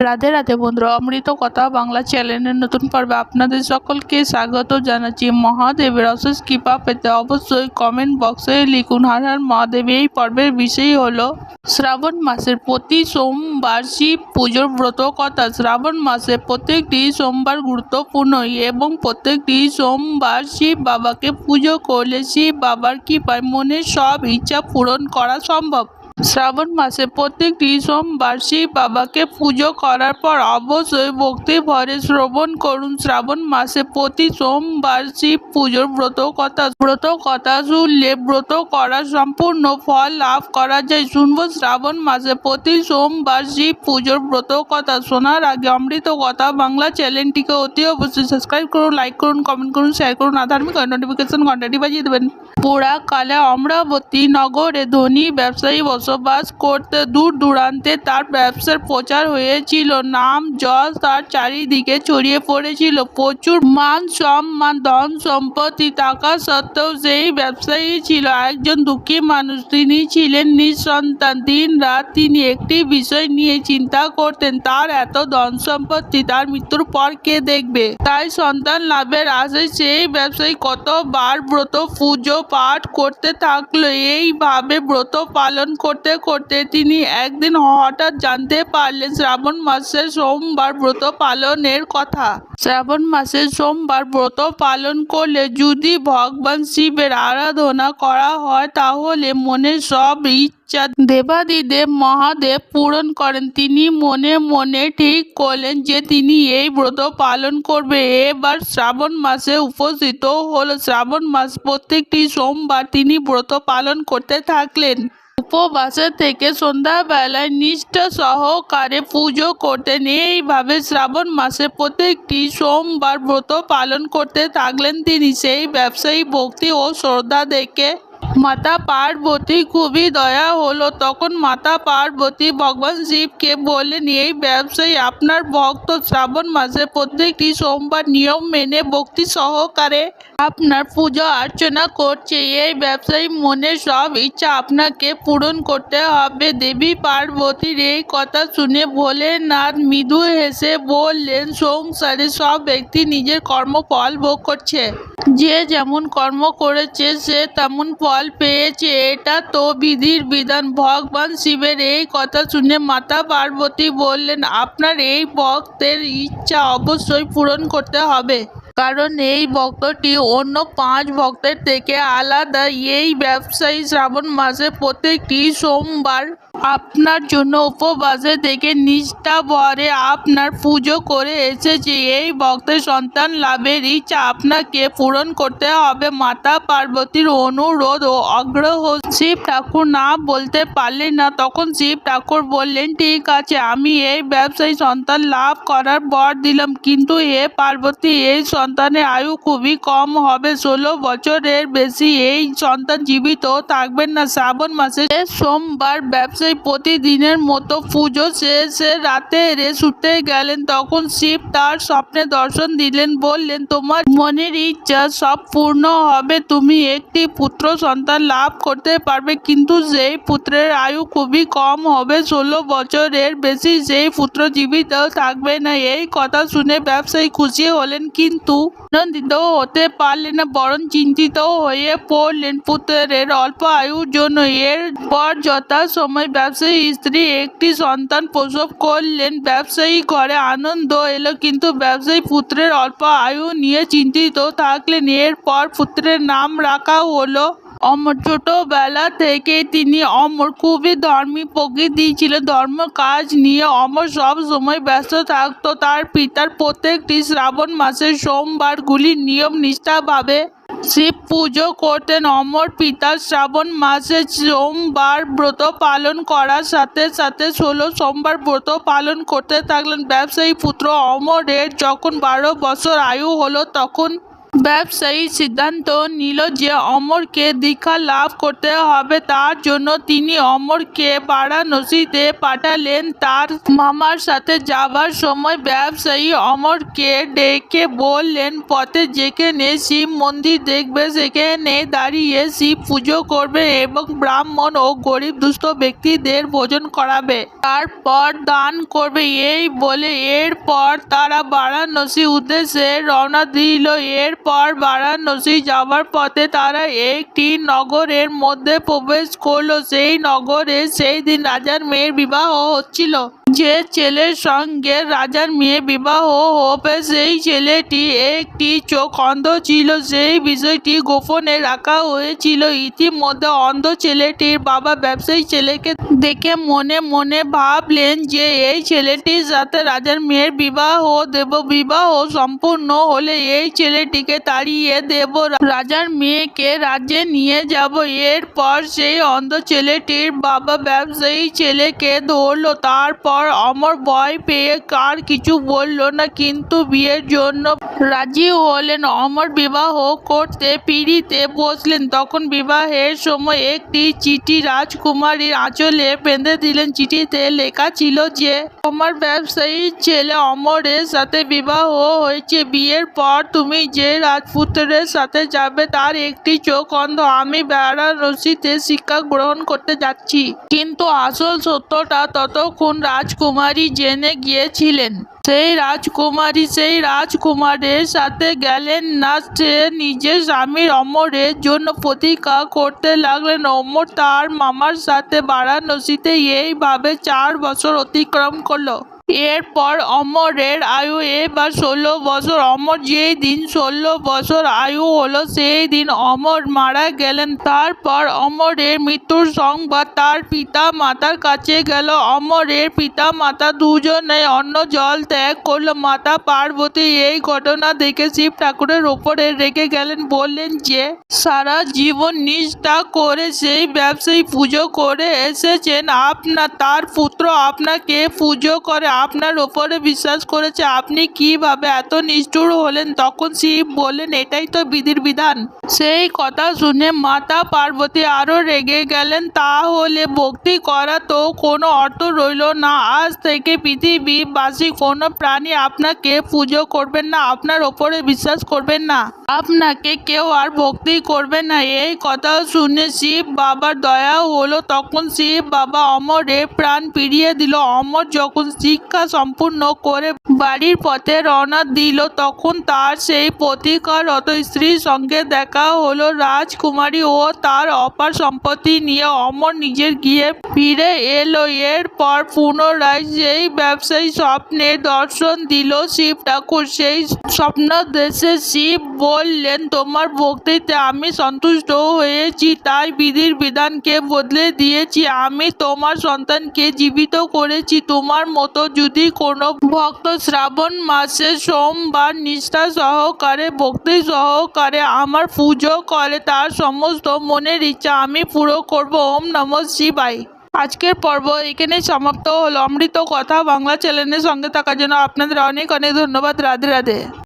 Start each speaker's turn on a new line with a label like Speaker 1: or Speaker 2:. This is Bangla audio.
Speaker 1: রাধে রাধে বন্ধুরা, অমৃত কথা বাংলা চ্যানেলের নতুন পর্বে আপনাদের সকলকে স্বাগত জানাচ্ছি। মহাদেবের অশেষ কৃপা পেতে অবশ্যই কমেন্ট বক্সে লিখুন, হার হার মহাদেব। এই পর্বের বিষয় হলো, শ্রাবণ মাসের প্রতি সোমবার শিব পুজোর ব্রত কথা। শ্রাবণ মাসে প্রত্যেকটি সোমবার গুরুত্বপূর্ণ এবং প্রত্যেকটি সোমবার শিব বাবাকে পুজো করলে শিব বাবার কৃপায় মনের সব ইচ্ছা পূরণ করা সম্ভব। শ্রাবণ মাসে প্রত্যেকটি সোমবার শিব বাবাকে পুজো করার পর অবশ্যই ভক্তি ভরে শ্রবণ করুন। শ্রাবণ মাসে প্রতি সোমবার শিব পুজোর ব্রত কথা ব্রত কথা শুনলে ব্রত করা সম্পূর্ণ ফল লাভ করা যায়। শুনব শ্রাবণ মাসে প্রতি সোমবার শিব পুজোর ব্রত কথা। শোনার আগে অমৃত কথা বাংলা চ্যানেলটিকে অতি অবশ্যই সাবস্ক্রাইব করুন লাইক করুন কমেন্ট করুন শেয়ার করুন আধার্মিক নোটিফিকেশন ঘন্টাটি বাজিয়ে দেবেন। পুরাকালে অমরাবতী নগরে ধনী ব্যবসায়ী বসবাস করতে দূর দূরান্তে তার ব্যবসার প্রচার হয়েছিল। নাম, যশ তার চারিদিকে ছড়িয়ে পড়েছিল। প্রচুর মান সম্মান, ধন সম্পত্তি টাকা সত্ত্বেও সেই ব্যবসায়ী ছিল একজন দুঃখী মানুষ। তিনি ছিলেন নিঃসন্তান। দিন রাত তিনি একটি বিষয় নিয়ে চিন্তা করতেন, তার এত ধন সম্পত্তি তার মৃত্যুর পর কে দেখবে? তাই সন্তান লাভের আশায় সেই ব্যবসায়ী কতবার ব্রত পুজো পাঠ করতে থাকল এইভাবে ব্রত পালন করতে করতে করতে তিনি একদিন হঠাৎ জানতে পারলেন শ্রাবণ মাসের সোমবার ব্রত পালনের কথা। শ্রাবণ মাসের সোমবার ব্রত পালন করলে যদি ভগবান শিবের আরাধনা করা হয়, তাহলে মনের সব ইচ্ছা দেবাদিদেব মহাদেব পূরণ করেন। তিনি মনে মনে ঠিক করলেন যে তিনি এই ব্রত পালন করবে। এবার শ্রাবণ মাসে উপস্থিত হল। শ্রাবণ মাস প্রত্যেকটি সোমবার তিনি ব্রত পালন করতে থাকলেন। উপবাসে থেকে সন্ধ্যাবেলায় নিষ্ঠা সহকারে পুজো করতেন এইভাবে শ্রাবণ মাসে প্রত্যেকটি সোমবার ব্রত পালন করতে থাকলেন তিনি। সেই ব্যবসায়ী ভক্তি ও শ্রদ্ধা দেখে মাতা পার্বতী খুবই দয়া হলো। তখন মাতা পার্বতী ভগবান শিবকে বললেন এই ব্যবসায়ী, আপনার ভক্ত শ্রাবণ মাসে প্রত্যেকটি সোমবার নিয়ম মেনে ভক্তি সহকারে আপনার পুজো অর্চনা করছে। এই ব্যবসায়ী মনের সব ইচ্ছা আপনাকে পূরণ করতে হবে। দেবী পার্বতীর এই কথা শুনে ভোলেনাথ মৃদু হেসে বললেন, সংসারে সব ব্যক্তি নিজের কর্মফল ভোগ করছে। যে যেমন কর্ম করেছে, সে তেমন ফল পেয়েছে, এটা তো বিধির বিধান। ভগবান শিবের এই কথা শুনে মাতা পার্বতী বললেন, আপনার এই ভক্তের ইচ্ছা অবশ্যই পূরণ করতে হবে। কারণ এই ভক্তটি অন্য পাঁচ ভক্তের থেকে আলাদা। এই ব্যবসায়ী শ্রাবণ মাসে প্রত্যেকটি সোমবার আপনার জন্য উপবাসে থেকে নিষ্ঠা ভরে আপনার পুজো করে এসেছে। এই ভক্তের সন্তান লাভের ইচ্ছা আপনাকে পূরণ করতে হবে। মাতা পার্বতীর অনুরোধ ও আগ্রহ। শিব ঠাকুর না বলতে পারলেন না। তখন শিব ঠাকুর বললেন, ঠিক আছে, আমি এই ব্যবসায়ী সন্তান লাভ করার বর দিলাম। কিন্তু হে পার্বতী, এই সন্তানের আয়ু খুবই কম হবে। ষোলো বছরের বেশি এই সন্তান জীবিত থাকবেন না। শ্রাবণ মাসে সোমবার সোমবার ব্যবসায়ী প্রতিদিনের মতো পুজো শেষে রাতে এরে শুতে গেলেন। তখন শিব তার স্বপ্নে দর্শন দিলেন, বললেন, তোমার মনের ইচ্ছা সব পূর্ণ হবে। তুমি একটি পুত্র সন্তান লাভ করতে পারবে, কিন্তু সেই পুত্রের আয়ু খুবই কম হবে, ষোলো বছরের বেশি সেই পুত্র জীবিত থাকবে না। এই কথা শুনে ব্যবসায়ী খুশি হলেন, কিন্তু আনন্দিত হতে পারলেন না, বরং চিন্তিত হয়ে পড়লেন। পুত্রের অল্প আয়ুর জন্য এরপর যথা সময় ব্যবসায়ী স্ত্রী একটি সন্তান প্রসব করলেন। ব্যবসায়ী ঘরে আনন্দ এলো, কিন্তু ব্যবসায়ী পুত্রের অল্প আয়ু নিয়ে চিন্তিত থাকলেন। এরপর পুত্রের নাম রাখা হলো অমর। ছোটবেলা থেকে তিনি অমর, খুবই ধর্মী প্রকৃতি ছিল। ধর্ম কাজ নিয়ে অমর সব সময় ব্যস্ত থাকতো। তার পিতার প্রত্যেকটি শ্রাবণ মাসের সোমবারগুলি নিয়ম নিষ্ঠাভাবে শিব পুজো করতেন। অমর পিতা শ্রাবণ মাসে সোমবার ব্রত পালন করার সাথে সাথে ষোলো সোমবার ব্রত পালন করতে থাকলেন। ব্যবসায়ী পুত্র অমরের যখন বারো বছর আয়ু হলো, তখন ব্যবসায়ী সিদ্ধান্ত নিল যে অমরকে দীক্ষা লাভ করতে হবে। তার জন্য তিনি অমরকে বারাণসীতে পাঠালেন। তার মামার সাথে যাবার সময় ব্যবসায়ী অমরকে ডেকে বললেন, পথে যেখানে শিব মন্দির দেখবে, সেখানে দাঁড়িয়ে শিব পুজো করবে এবং ব্রাহ্মণ ও গরিব দুস্থ ব্যক্তিদের ভোজন করাবে। তারপর দান করবে। এই বলে এরপর তারা বারাণসী উদ্দেশ্যে রওনা দিল। এরপর বারাণসী যাওয়ার পথে তারা একটি নগরের মধ্যে প্রবেশ করল। সেই নগরে সেই দিন রাজার মেয়ের বিবাহ হচ্ছিল। যে ছেলের সঙ্গে রাজার মেয়ে বিবাহ হবে, সেই ছেলেটি একটি চোখ অন্ধ ছিল। সেই বিষয়টি গোপনে রাখা হয়েছিল। ইতিমধ্যে অন্ধ ছেলেটির বাবা ব্যবসায়ী ছেলেকে দেখে মনে মনে ভাবলেন যে, এই ছেলেটির সাথে রাজার মেয়ের বিবাহ দেব, বিবাহ সম্পূর্ণ হলে এই ছেলেটিকে তাড়িয়ে দেব। রাজার মেয়েকে রাজ্যে নিয়ে যাব। এরপর সেই অন্ধ ছেলেটির বাবা ব্যবসায়ী ছেলেকে ধরলো। তারপর অমর ভয় পেয়ে কার কিছু বলল না, কিন্তু বিয়ের জন্য রাজি হলেন। অমর বিবাহ করতে পিড়িতে বসলেন। তখন বিবাহের সময় একটি চিঠি রাজকুমারীর আঁচলে বেঁধে দিলেন। চিঠিতে লেখা ছিল যে, তোমার ব্যবসায়ী ছেলে অমরের সাথে বিবাহ হয়েছে। বিয়ের পর তুমি যে রাজপুত্রের সাথে যাবে, তার একটি চোখ অন্ধ। আমি বারাণসীতে শিক্ষা গ্রহণ করতে যাচ্ছি। কিন্তু আসল সত্যটা ততক্ষণ রাজকুমারী জেনে গিয়েছিলেন। সেই রাজকুমারী সেই রাজকুমারের সাথে গেলেন না, সে নিজের স্বামীর অমরের জন্য প্রতীক্ষা করতে লাগলেন। অমর তার মামার সাথে বারাণসীতে এইভাবে চার বছর অতিক্রম করল। এরপর অমরের আয়ু এবার ষোলো বছর। অমর যেই দিন ষোলো বছর আয়ু হলো, সেই দিন অমর মারা গেলেন। তারপর অমরের মৃত্যুর সংবাদ তার পিতা মাতার কাছে গেল। অমরের পিতা মাতা দুজনে অন্য জল ত্যাগ করল। মাতা পার্বতী এই ঘটনা দেখে শিব ঠাকুরের ওপরে রেখে গেলেন। বললেন যে, সারা জীবন নিষ্ঠা করে সেই ব্যবসায়ী পুজো করে এসেছেন। আপনার, তার পুত্র আপনাকে পুজো করে আপনার ওপরে বিশ্বাস করেছে। আপনি কীভাবে এত নিষ্ঠুর হলেন? তখন শিব বললেন, এটাই তো বিধির বিধান। সেই কথা শুনে মাতা পার্বতী আরও রেগে গেলেন। তাহলে ভক্তি করা তো কোনো অর্থ রইল না। আজ থেকে পৃথিবীবাসী কোনো প্রাণী আপনাকে পুজো করবেন না। আপনার ওপরে বিশ্বাস করবেন না। আপনাকে কেউ আর ভক্তি করবে না। এই কথা শুনে শিব বাবার দয়া হলো। তখন শিব বাবা অমরের প্রাণ ফিরিয়ে দিল। অমর যখন শিক্ষা সম্পূর্ণ করে বাড়ির পথে রওনা দিল, তখন তার সেই প্রতিকারত স্ত্রীর সঙ্গে দেখা হলো। রাজকুমারী ও তার অপার সম্পত্তি নিয়ে অমর নিজের গিয়ে ফিরে এলো। এরপর পুনরায় সেই ব্যবসায়ী স্বপ্নে দর্শন দিল শিব ঠাকুর সেই স্বপ্ন দেশে শিব বললেন, তোমার ভক্তিতে আমি সন্তুষ্ট হয়েছি, তাই বিধির বিধানকে বদলে দিয়েছি। আমি তোমার সন্তানকে জীবিত করেছি। তোমার মতো যদি কোনো ভক্ত শ্রাবণ মাসে সোমবার নিষ্ঠা সহকারে, ভক্তি সহকারে আমার পুজো করে, তার সমস্ত মনের ইচ্ছা আমি পুরো করব। ওম নম শিবাই আজকের পর্ব এখানেই সমাপ্ত হলো। অমৃত কথা বাংলা চ্যানেলের সঙ্গে থাকার জন্য আপনাদের অনেক অনেক ধন্যবাদ। রাধে রাধে।